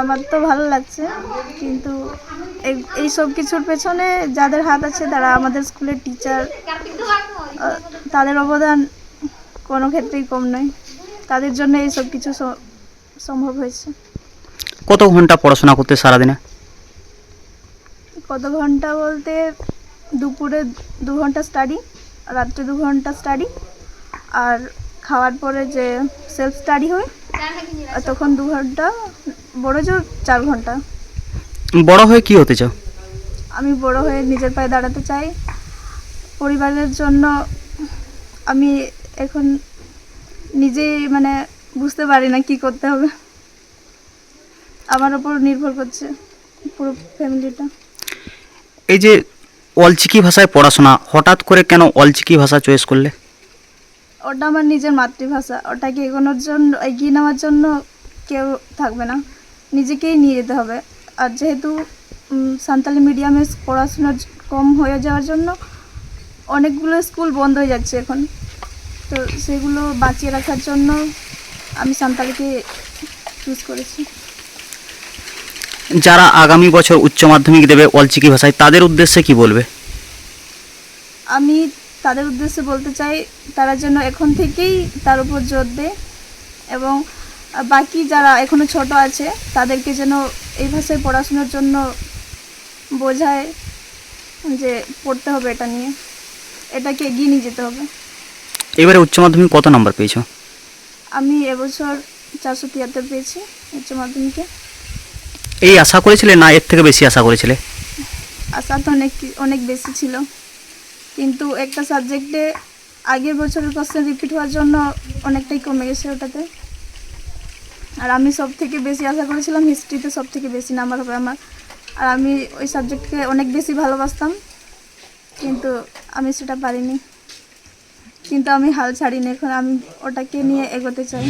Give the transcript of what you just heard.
তো ভালো লাগছে কিন্তু এই- এই সব কিছুর পেছনে যাদের হাত আছে তারা আমাদের স্কুলের টিচার তাদের অবদান কোনো ক্ষেত্রেই কম নয়। তাদের জন্য এই সব কিছু সম্ভব হয়েছে। কত ঘণ্টা পড়াশোনা করতে সারাদিনে? কত ঘণ্টা বলতে দুপুরে দু ঘণ্টা স্টাডি রাত্রে দু ঘণ্টা স্টাডি আর খাওয়ার পরে যে সেলফ স্টাডি হয় আর তখন দু ঘণ্টা বড় জোর চার ঘণ্টা। বড় হয়ে কি হতে চাও? আমি বড় হয়ে নিজের পায়ে দাঁড়াতে চাই। পরিবারের জন্য আমি এখন নিজেই মানে বুঝতে পারি না কি করতে হবে। আমার ওপর নির্ভর করছে পুরো ফ্যামিলিটা। এই যে অলচিকি ভাষায় পড়াশোনা হঠাৎ করে কেন অলচিকি ভাষা চয়েস করলে? ওটা আমার নিজের মাতৃভাষা। ওটাকে এগোনোর জন্য এগিয়ে নেওয়ার জন্য কেউ থাকবে না। নিজেকেই নিয়ে যেতে হবে। আর যেহেতু সান্তালি মিডিয়ামে পড়াশোনা কম হয়ে যাওয়ার জন্য অনেকগুলো স্কুল বন্ধ হয়ে যাচ্ছে এখন। তো সেগুলো বাঁচিয়ে রাখার জন্য আমি সান্তালিকে চুজ করেছি। যারা আগামী বছর উচ্চ মাধ্যমিক দেবে অলচিকি ভাষায় তাদের উদ্দেশ্যে কি বলবে? আমি তাদের উদ্দেশ্যে বলতে চাই তারা যেন এখন থেকেই তার উপর জোর দেয় এবং বাকি যারা এখনও ছোট আছে তাদেরকে যেন এই ভাষায় পড়াশোনার জন্য বোঝায় যে পড়তে হবে এটা নিয়ে। এটাকে এগিয়ে নিয়ে যেতে হবে। এবারে উচ্চ মাধ্যমিক কত নাম্বার পেয়েছ? আমি এবছর চারশো তিয়াত্তর পেয়েছি উচ্চ মাধ্যমিকে। এই আশা করেছিলে না এর থেকে বেশি আশা করেছিলে? আশা তো অনেক অনেক বেশি ছিল। কিন্তু একটা সাবজেক্টে আগের বছরের কোশ্চেন রিপিট হওয়ার জন্য অনেকটাই কমে গেছে ওটাতে। আর আমি সব থেকে বেশি আশা করেছিলাম হিস্ট্রিতে সব থেকে বেশি নাম্বার হবে আমার। আর আমি ওই সাবজেক্টকে অনেক বেশি ভালোবাসতাম, কিন্তু আমি সেটা পারিনি। কিন্তু আমি হাল ছাড়িনি, এখন আমি ওটাকে নিয়ে এগোতে চাই।